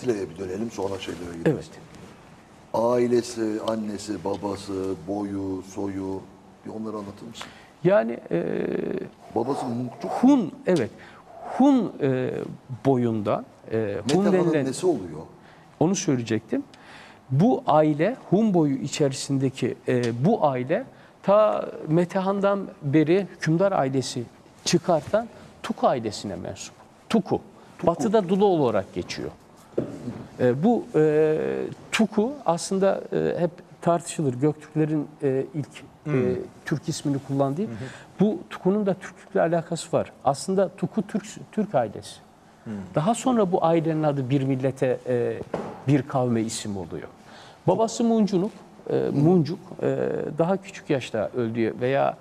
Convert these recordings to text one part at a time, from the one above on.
Atilla'ya bir dönelim sonra şeylere gideriz. Evet. Ailesi, annesi, babası, boyu, soyu bir onları anlatır mısın? Yani e, Babası Mungçuk. Hun, evet. Hun e, boyunda, e, Hun denilen, nesi oluyor? onu söyleyecektim. Bu aile, Hun boyu içerisindeki e, bu aile ta Metehan'dan beri hükümdar ailesi çıkartan Tuku ailesine mensup. Tuku. Batı'da Dulu olarak geçiyor. E, bu e, Tuku aslında e, hep tartışılır. Göktürklerin e, ilk e, Türk ismini kullandığı. Bu Tuku'nun da Türklükle alakası var. Aslında Tuku Türk Türk ailesi. Daha sonra bu ailenin adı bir millete, e, bir kavme isim oluyor. Babası Muncunuk, e, Muncuk e, daha küçük yaşta öldüğü veya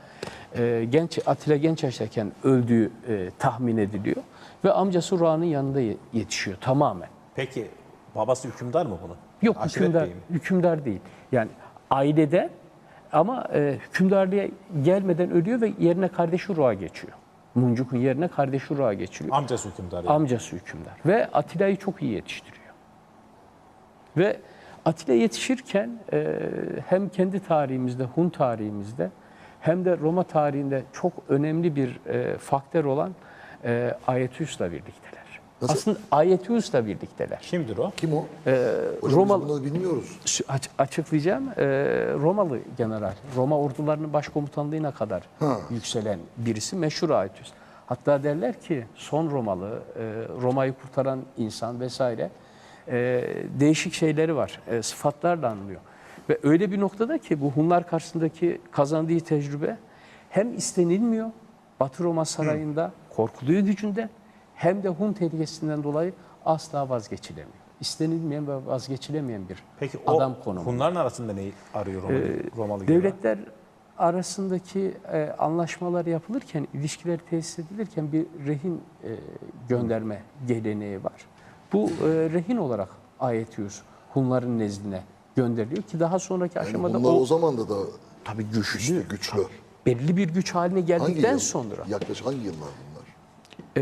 e, genç Atilla genç yaştayken öldüğü e, tahmin ediliyor. Ve amcası Ruan'ın yanında ye- yetişiyor tamamen. Peki babası hükümdar mı bunu? Yok Aşiret hükümdar, mi? hükümdar değil. Yani ailede ama e, hükümdarlığa gelmeden ölüyor ve yerine kardeşi Ruğa geçiyor. Muncuk'un yerine kardeşi Ruğa geçiriyor. Amcası hükümdar. yani. Amcası hükümdar. Ve Atilla'yı çok iyi yetiştiriyor. Ve Atilla yetişirken e, hem kendi tarihimizde, Hun tarihimizde hem de Roma tarihinde çok önemli bir e, faktör olan e, Aetius'la birlikteler. Nasıl? Aslında Aetius'la birlikteler. Kimdir o? Kim o? Ee, Hocam Romalı- biz bunları bilmiyoruz. Açıklayacağım. Ee, Romalı general, Roma ordularının başkomutanlığına kadar Ha. yükselen birisi meşhur Aetius. Hatta derler ki son Romalı, e, Roma'yı kurtaran insan vesaire e, değişik şeyleri var, e, sıfatlarla anılıyor. Ve öyle bir noktada ki bu Hunlar karşısındaki kazandığı tecrübe hem istenilmiyor, Batı Roma sarayında korkuluyor gücünde hem de Hun tehlikesinden dolayı asla vazgeçilemiyor. İstenilmeyen ve vazgeçilemeyen bir Peki o adam konumu. Hunların arasında neyi arıyor Romalı, Romalı general? Devletler arasındaki e, anlaşmalar yapılırken, ilişkiler tesis edilirken bir rehin e, gönderme geleneği var. Bu e, rehin olarak Aetius Hunların nezdine gönderiliyor ki daha sonraki Yani aşamada bunlar o o zaman da da tabii güçlü, güçlü, güçlü. belli bir güç haline Hangi geldikten yıl? sonra Yaklaşık hangi yıllar? E,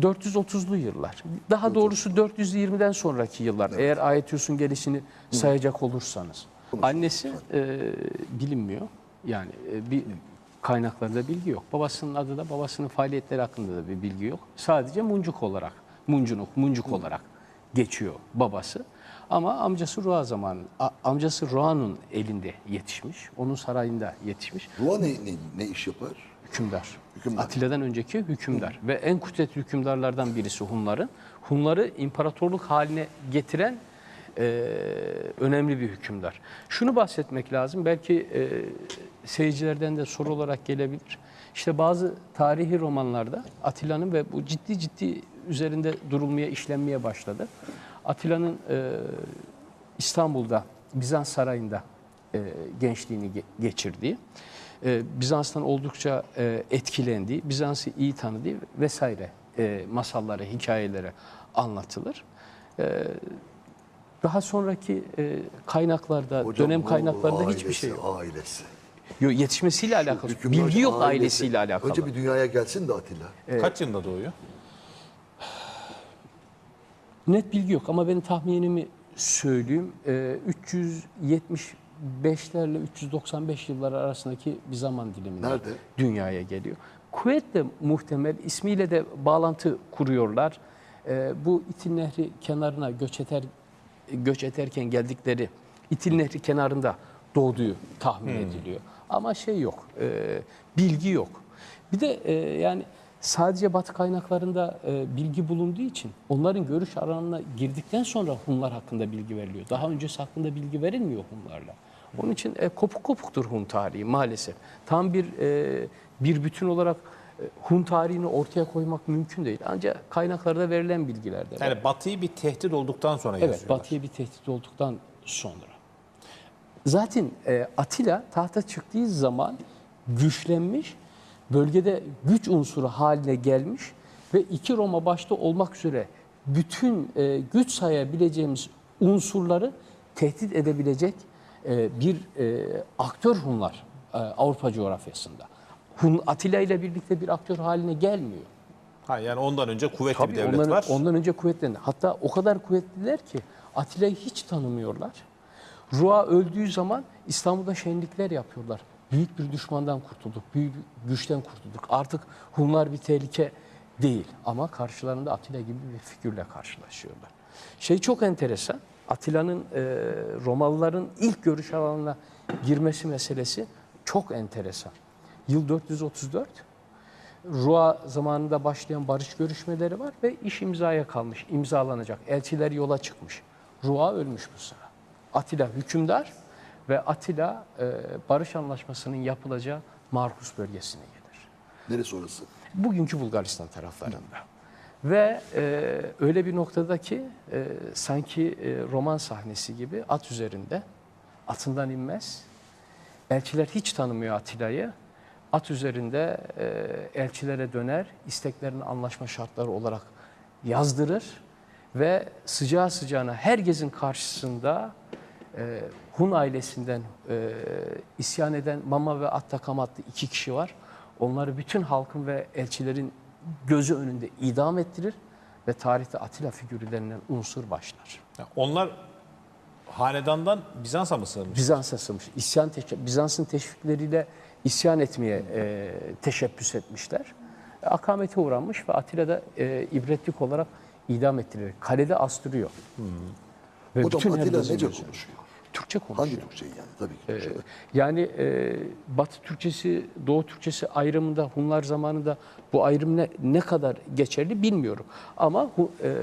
430'lu yıllar. Daha doğrusu 420'den sonraki yıllar. Eğer Aetius'un gelişini sayacak olursanız. Annesi e, bilinmiyor. Yani e, bir kaynaklarda bilgi yok. Babasının adı da babasının faaliyetleri hakkında da bir bilgi yok. Sadece Muncuk olarak, Muncunuk, Muncuk olarak geçiyor babası. Ama amcası Ruha zamanı, amcası Ruha'nın elinde yetişmiş. Onun sarayında yetişmiş. Ruha ne, ne, ne iş yapar? Hükümdar. Hükümdar. Atilla'dan önceki hükümdar ve en kudretli hükümdarlardan birisi Hunların. Hunları imparatorluk haline getiren e, önemli bir hükümdar. Şunu bahsetmek lazım, belki e, seyircilerden de soru olarak gelebilir. İşte bazı tarihi romanlarda Atilla'nın ve bu ciddi ciddi üzerinde durulmaya, işlenmeye başladı. Atilla'nın e, İstanbul'da, Bizans sarayında e, gençliğini ge- geçirdiği, ee, Bizans'tan oldukça e, etkilendiği, Bizans'ı iyi tanıdığı vesaire e, masallara, hikayelere anlatılır. Ee, daha sonraki e, kaynaklarda, Hocam, dönem kaynaklarında ailesi, hiçbir şey yok. Ailesi. Yok yetişmesiyle Şu alakalı. Bilgi yok ailesi. ailesiyle alakalı. Önce bir dünyaya gelsin de Atilla. Evet. Kaç yılında doğuyor? Net bilgi yok ama benim tahminimi söyleyeyim. Ee, 370 5'lerle 395 yılları arasındaki bir zaman diliminde Nerede? dünyaya geliyor. Kuvvet de muhtemel ismiyle de bağlantı kuruyorlar. E, bu İtil Nehri kenarına göç, eder, göç ederken geldikleri İtil Nehri kenarında doğduğu tahmin hmm. ediliyor. Ama şey yok, e, bilgi yok. Bir de e, yani sadece Batı kaynaklarında e, bilgi bulunduğu için onların görüş alanına girdikten sonra Hunlar hakkında bilgi veriliyor. Daha öncesi hakkında bilgi verilmiyor Hunlarla. Onun için e, kopuk kopuktur Hun tarihi maalesef. Tam bir e, bir bütün olarak e, Hun tarihini ortaya koymak mümkün değil. Ancak kaynaklarda verilen bilgilerde. var. Yani Batı'yı bir tehdit olduktan sonra Evet, yazıyorlar. Batı'ya bir tehdit olduktan sonra. Zaten e, Atilla tahta çıktığı zaman güçlenmiş, bölgede güç unsuru haline gelmiş ve iki Roma başta olmak üzere bütün e, güç sayabileceğimiz unsurları tehdit edebilecek e, bir e, aktör Hunlar e, Avrupa coğrafyasında. Hun Atilla ile birlikte bir aktör haline gelmiyor. Ha, yani ondan önce kuvvetli Tabii bir devlet ondan, var. ondan önce kuvvetlendi. Hatta o kadar kuvvetliler ki Atilla'yı hiç tanımıyorlar. Rua öldüğü zaman İstanbul'da şenlikler yapıyorlar. Büyük bir düşmandan kurtulduk, büyük bir güçten kurtulduk. Artık Hunlar bir tehlike değil ama karşılarında Atilla gibi bir figürle karşılaşıyorlar. Şey çok enteresan, Atilla'nın e, Romalıların ilk görüş alanına girmesi meselesi çok enteresan. Yıl 434, Rua zamanında başlayan barış görüşmeleri var ve iş imzaya kalmış, imzalanacak. Elçiler yola çıkmış. Rua ölmüş bu sıra. Atilla hükümdar ve Atilla e, barış anlaşmasının yapılacağı Markus bölgesine gelir. Neresi orası? Bugünkü Bulgaristan taraflarında. Ve e, öyle bir noktada ki e, sanki e, roman sahnesi gibi at üzerinde atından inmez. Elçiler hiç tanımıyor Atilla'yı. At üzerinde e, elçilere döner, isteklerini anlaşma şartları olarak yazdırır ve sıcağı sıcağına herkesin karşısında e, Hun ailesinden e, isyan eden Mama ve Attakam adlı iki kişi var. Onları bütün halkın ve elçilerin gözü önünde idam ettirir ve tarihte Atilla figürü denilen unsur başlar. Ya onlar hanedandan Bizans'a mı sığınmış? Bizans'a sığmış. İsyan teşe- Bizans'ın teşvikleriyle isyan etmeye e, teşebbüs etmişler. Akamete uğranmış ve Atilla da e, ibretlik olarak idam ettirilir. Kalede astırıyor. Ve Hocam Atilla nece konuşuyor? Türkçe konuşuyor. Hangi Türkçeyi yani? Tabii ki Türkçe. Yani e, Batı Türkçesi, Doğu Türkçesi ayrımında Hunlar zamanında bu ayrım ne, ne kadar geçerli bilmiyorum. Ama e,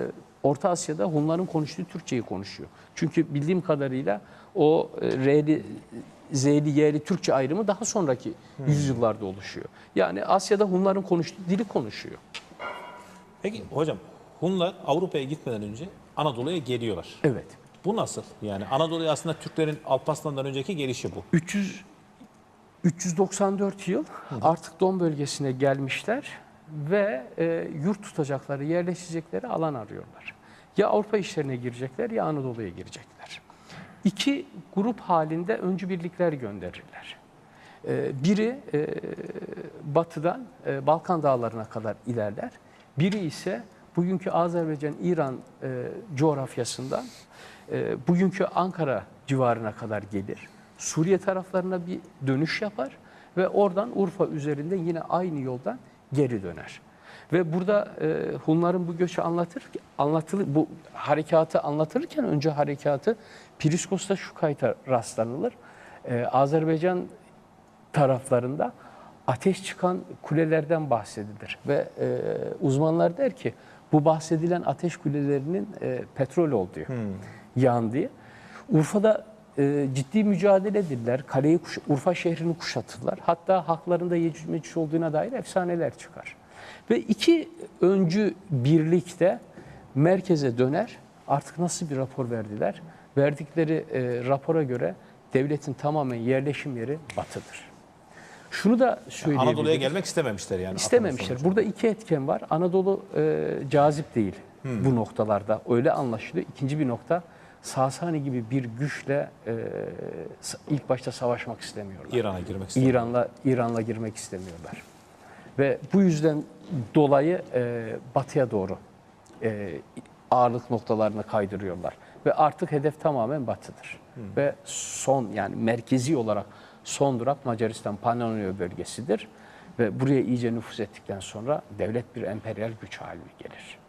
Orta Asya'da Hunların konuştuğu Türkçeyi konuşuyor. Çünkü bildiğim kadarıyla o e, R'li, Z'li, Y'li Türkçe ayrımı daha sonraki yüzyıllarda oluşuyor. Yani Asya'da Hunların konuştuğu dili konuşuyor. Peki hocam Hunlar Avrupa'ya gitmeden önce Anadolu'ya geliyorlar. Evet. Bu nasıl? Yani Anadolu'ya aslında Türklerin Alparslan'dan önceki gelişi bu. 300 394 yıl artık Don bölgesine gelmişler ve e, yurt tutacakları, yerleşecekleri alan arıyorlar. Ya Avrupa işlerine girecekler ya Anadolu'ya girecekler. İki grup halinde öncü birlikler gönderirler. E, biri e, batıdan e, Balkan dağlarına kadar ilerler. Biri ise bugünkü Azerbaycan, İran e, coğrafyasından e, bugünkü Ankara civarına kadar gelir. Suriye taraflarına bir dönüş yapar ve oradan Urfa üzerinde yine aynı yoldan geri döner. Ve burada e, Hunların bu göçü anlatır, anlatılır, bu harekatı anlatırken önce harekatı Priskos'ta şu kayıta rastlanılır. E, Azerbaycan taraflarında ateş çıkan kulelerden bahsedilir. Ve e, uzmanlar der ki bu bahsedilen ateş kulelerinin e, petrol olduğu, yandığı. Urfa'da e, ciddi mücadele edildiler. Kaleyi, kuş- Urfa şehrini kuşatırlar. Hatta haklarında Yecüc Mecüc olduğuna dair efsaneler çıkar. Ve iki öncü birlikte merkeze döner. Artık nasıl bir rapor verdiler? Verdikleri e, rapora göre devletin tamamen yerleşim yeri batıdır. Şunu da söyleyebilirim. Anadolu'ya gelmek istememişler yani. İstememişler. Burada iki etken var. Anadolu e, cazip değil bu noktalarda. Öyle anlaşılıyor. İkinci bir nokta Sasani gibi bir güçle e, ilk başta savaşmak istemiyorlar. İran'a girmek istemiyor. İran'la İran'la girmek istemiyorlar. Ve bu yüzden dolayı e, batıya doğru e, ağırlık noktalarını kaydırıyorlar. Ve artık hedef tamamen batıdır. Ve son yani merkezi olarak son durak Macaristan Pannonia bölgesidir. Ve buraya iyice nüfuz ettikten sonra devlet bir emperyal güç haline gelir.